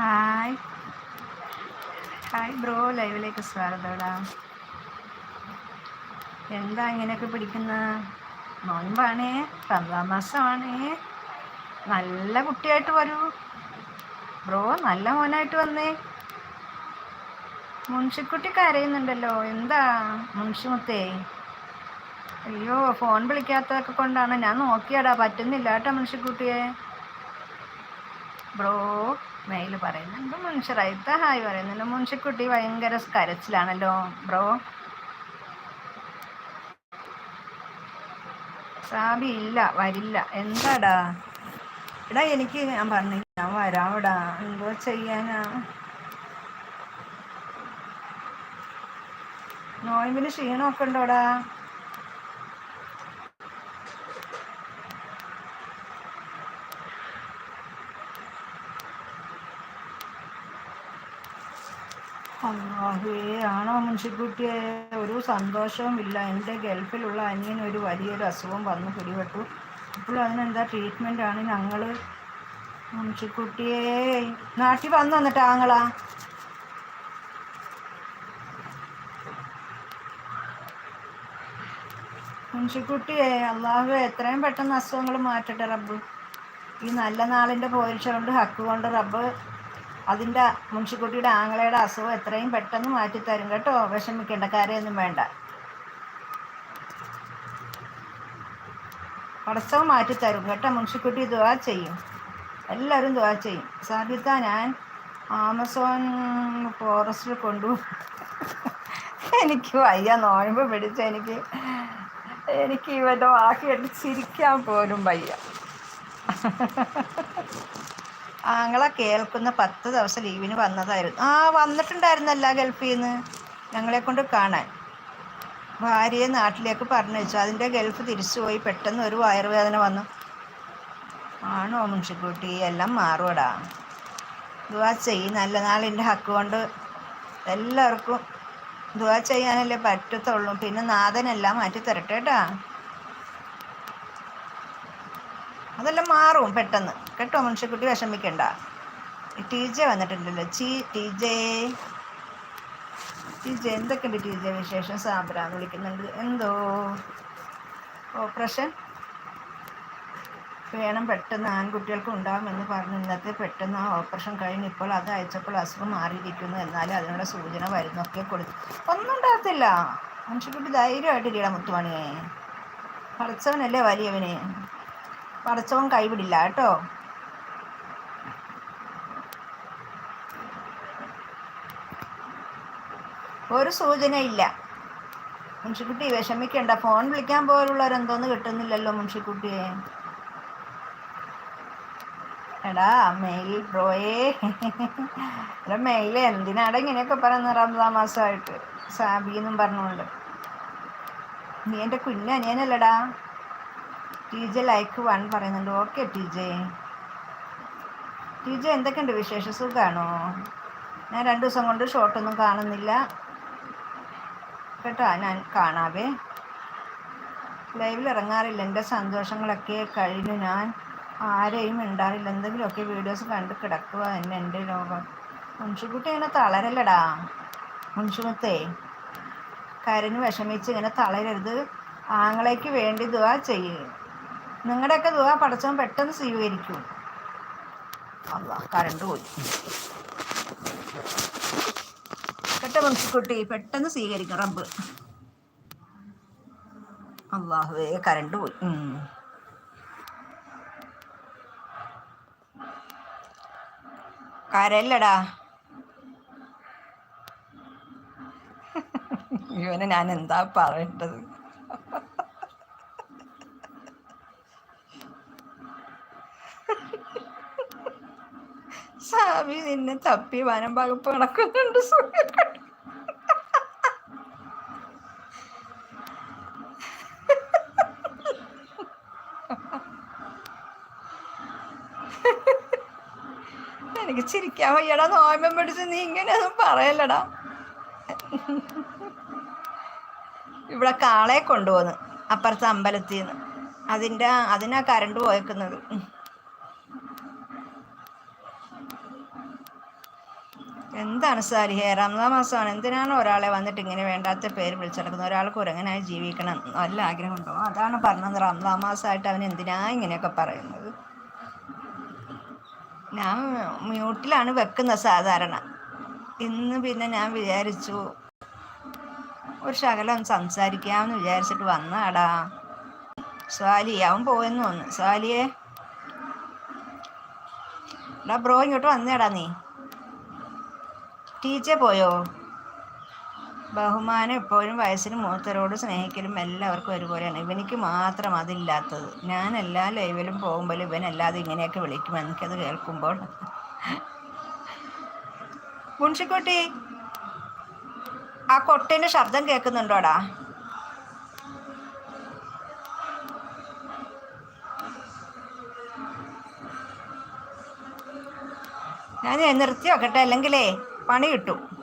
Hi. Hi bro ലൈവിലേക്ക് സ്വാഗതോടാ എന്താ ഇങ്ങനെയൊക്കെ പിടിക്കുന്ന? നോയമ്പാണേ പന്ത്രണ്ടാം മാസമാണേ. നല്ല കുട്ടിയായിട്ട് വരൂ. ബ്രോ നല്ല മോനായിട്ട് വന്നേ. മുൻഷിക്കുട്ടി കരയുന്നുണ്ടല്ലോ. എന്താ മുൻഷിമുത്തേ? അയ്യോ ഫോൺ വിളിക്കാത്തതൊക്കെ കൊണ്ടാണ്. ഞാൻ നോക്കിയാടാ പറ്റുന്നില്ല കേട്ടോ മുൻഷിക്കുട്ടിയെ. ബ്രോ മെയിൽ പറയുന്നുണ്ട് മുൻഷി റൈത്ത ഹായ് പറയുന്നുണ്ട് മുൻഷിക്കുട്ടി ഭയങ്കര കരച്ചിലാണല്ലോ ബ്രോ. സാബി ഇല്ല വരില്ല. എന്താടാ? എടാ എനിക്ക് ഞാൻ പറഞ്ഞു ഞാൻ വരാവിടാ. എന്തോ ചെയ്യാനാ? നോയമ്പിന് ക്ഷീണമൊക്കെ ഉണ്ടോടാ? ആണോ മുൻഷിക്കുട്ടിയെ? ഒരു സന്തോഷവും ഇല്ല എന്റെ ഗൾഫിലുള്ള അനിയൻ ഒരു വലിയൊരു അസുഖം വന്ന് പിടിപെട്ടു. ഇപ്പോൾ അതിനെന്താ ട്രീറ്റ്മെന്റ് ആണ് ഞങ്ങൾ മുൻഷിക്കുട്ടിയെ നാട്ടിൽ വന്നു വന്നിട്ട് ആങ്ങളാ? മുൻഷിക്കുട്ടിയെ അള്ളാഹു എത്രയും പെട്ടെന്ന് അസുഖങ്ങൾ മാറ്റട്ടെ റബ്ബ്. ഈ നല്ല നാളിന്റെ പോരിച്ച കൊണ്ട് ഹക്ക് കൊണ്ട് റബ്ബ് അതിന്റെ മുൻഷിക്കുട്ടിയുടെ ആങ്ങളയുടെ അസുഖം എത്രയും പെട്ടെന്ന് മാറ്റിത്തരും കേട്ടോ. വിഷമിക്കേണ്ട കാര്യമൊന്നും വേണ്ട. പടച്ചവും മാറ്റിത്തരും കേട്ടോ. മുൻഷിക്കുട്ടി ദുവാ ചെയ്യും. എല്ലാവരും ദുവാ ചെയ്യും. സാബിത്ത ഞാൻ ആമസോൺ ഫോറസ്റ്റിൽ കൊണ്ടു എനിക്ക് വയ്യ നോയമ്പ് പിടിച്ച എനിക്ക് എനിക്ക് ഇവന്റെ വാക്കിയിട്ട് ചിരിക്കാൻ പോലും വയ്യ. ആങ്ങളെ കേൾക്കുന്ന പത്ത് ദിവസം ലീവിന് വന്നതായിരുന്നു. ആ വന്നിട്ടുണ്ടായിരുന്നല്ല ഗൾഫിൽ നിന്ന് ഞങ്ങളെ കൊണ്ട് കാണാൻ. ഭാര്യയെ നാട്ടിലേക്ക് പറഞ്ഞു വെച്ചു അതിന്റെ ഗൾഫ് തിരിച്ചു പോയി. പെട്ടെന്ന് ഒരു വയറുവേദന വന്നു. ആണോ മുൻഷിക്കുട്ടി? എല്ലാം മാറുവടാ. ദുവാ ചെയ് നല്ല നാളിന്റെ ഹക്ക് കൊണ്ട് എല്ലാവർക്കും ദുവാ ചെയ്യാനല്ലേ പറ്റത്തുള്ളൂ. പിന്നെ നാഥനെല്ലാം മാറ്റി തരട്ടെ കേട്ടാ അതെല്ലാം മാറും പെട്ടെന്ന്. കേട്ടോ മനുഷ്യക്കുട്ടി വിഷമിക്കണ്ട. ടി ജെ വന്നിട്ടുണ്ടല്ലോ. ചി ടി ജെ. ടി ജെ എന്തൊക്കെയുണ്ട് ടി ജെ വിശേഷം? സാബരാന്ന് വിളിക്കുന്നുണ്ട്. എന്തോ? ഓപ്പറേഷൻ? വേണം പെട്ടെന്ന് ആൺകുട്ടികൾക്ക് ഉണ്ടാകുമെന്ന് പറഞ്ഞ്. ഇന്നത്തെ പെട്ടെന്ന് ആ ഓപ്പറേഷൻ കഴിഞ്ഞ് ഇപ്പോൾ അത് അയച്ചപ്പോൾ അസുഖം മാറിയിരിക്കുന്നു. എന്നാലും അതിനുള്ള സൂചന വരുന്നൊക്കെ കൊടുത്തു. ഒന്നും ഉണ്ടാകത്തില്ല. മനുഷ്യക്കുട്ടി ധൈര്യമായിട്ട് ഇരിക്കണം മുത്തുമണിയെ. പടച്ചവനല്ലേ വലിയവന്. പടച്ചവൻ കൈവിടില്ല കേട്ടോ. ഒരു സൂചനയില്ല മുൻഷിക്കുട്ടി വിഷമിക്കണ്ട. ഫോൺ വിളിക്കാൻ പോലുള്ളവരെന്തോന്ന് കിട്ടുന്നില്ലല്ലോ മുൻഷിക്കുട്ടിയെ എടാ മെയിൽ ബ്രോയേ എടാ മെയിൽ എന്തിനാടാ ഇങ്ങനെയൊക്കെ പറയുന്ന റംസാൻ മാസമായിട്ട്. സാബി എന്നും പറഞ്ഞുകൊണ്ട്. നീ എന്റെ കുഞ്ഞു അനിയനല്ലടാ. ടി ജെ ലൈക്ക് വൺ പറയുന്നുണ്ട്. Okay T J. T J എന്തൊക്കെയുണ്ട് വിശേഷ സുഖമാണോ ഞാൻ രണ്ട് ദിവസം കൊണ്ട് ഷോട്ടൊന്നും കാണുന്നില്ല. കേട്ടോ ഞാൻ കാണാവേ. ലൈവിൽ ഇറങ്ങാറില്ല എന്റെ സന്തോഷങ്ങളൊക്കെ കഴിഞ്ഞു ഞാൻ. ആരെയും ഉണ്ടാറില്ല എന്തെങ്കിലുമൊക്കെ വീഡിയോസ് കണ്ട് കിടക്കുക തന്നെ എന്റെ ലോകം മുൻഷിക്കുട്ടി ഇങ്ങനെ തളരല്ലടാ. മുൻഷിമുത്തേ കരഞ്ഞ് വിഷമിച്ച് ഇങ്ങനെ തളരരുത്. ആങ്ങളേക്ക് വേണ്ടി ദുവാ ചെയ്യുക നിങ്ങളുടെയൊക്കെ ദുവാ പടച്ചവൻ പെട്ടെന്ന് സ്വീകരിക്കും. അല്ല കറണ്ട് പോയി. കെട്ട മുൻസിക്കുട്ടി പെട്ടെന്ന് സ്വീകരിക്കും റബ്ബ്. അള്ളാഹുവേ കരണ്ട് പോയി. കരല്ലടാ ഇവനെ ഞാൻ എന്താ പറയേണ്ടത്? സാമി നിന്നെ തപ്പി വനം വകുപ്പ് നടക്കുന്നുണ്ട് എനിക്ക് ചിരിക്കാൻ വയ്യടാ നോയമ്പം പിടിച്ച് നീ ഇങ്ങനെയൊന്നും പറയല്ലടാ. ഇവിടെ കാളെ കൊണ്ടുപോന്ന് അപ്പുറത്തെ അമ്പലത്തിൽ നിന്ന് അതിന്റെ അതിനാ കരണ്ട് പോയേക്കുന്നത്. എന്താണ് സാലിഹേ റംസാൻ മാസമാണ് എന്തിനാണ് ഒരാളെ വന്നിട്ട് ഇങ്ങനെ വേണ്ടാത്ത പേര് വിളിച്ചെടുക്കുന്നത് ഒരാൾക്ക് കുരങ്ങനായി ജീവിക്കണം നല്ല ആഗ്രഹമുണ്ടോ അതാണ് പറഞ്ഞത്. റംസാൻ മാസമായിട്ട് അവൻ എന്തിനാ ഇങ്ങനെയൊക്കെ പറയുന്നത്? ഞാൻ മ്യൂട്ടിലാണ് വെക്കുന്നത് സാധാരണ. ഇന്ന് പിന്നെ ഞാൻ വിചാരിച്ചു ഒരു ശകലം സംസാരിക്കാമെന്ന് വിചാരിച്ചിട്ട് വന്നാടാ സ്വാലി അവൻ പോയെന്ന് തോന്നുന്നു. സ്വാലിയെ? എടാ ബ്രോ ഇങ്ങോട്ട് വന്നേടാ നീ. ടീച്ചേ പോയോ? ബഹുമാനം എപ്പോഴും വയസ്സിന് മൂത്തരോട് സ്നേഹിക്കലും എല്ലാവർക്കും ഒരുപോലെയാണ്. ഇവനിക്ക് മാത്രം അതില്ലാത്തത്. ഞാൻ എല്ലാ ലൈവിലും പോകുമ്പോൾ ഇവനല്ലാതെ ഇങ്ങനെയൊക്കെ വിളിക്കും. എനിക്കത് കേൾക്കുമ്പോൾ. മുൻഷിക്കുട്ടി ആ കൊട്ടേന്റെ ശബ്ദം കേൾക്കുന്നുണ്ടോടാ? ഞാൻ നിർത്തി വെക്കട്ടെ. അല്ലെങ്കിലേ പണി കിട്ടും.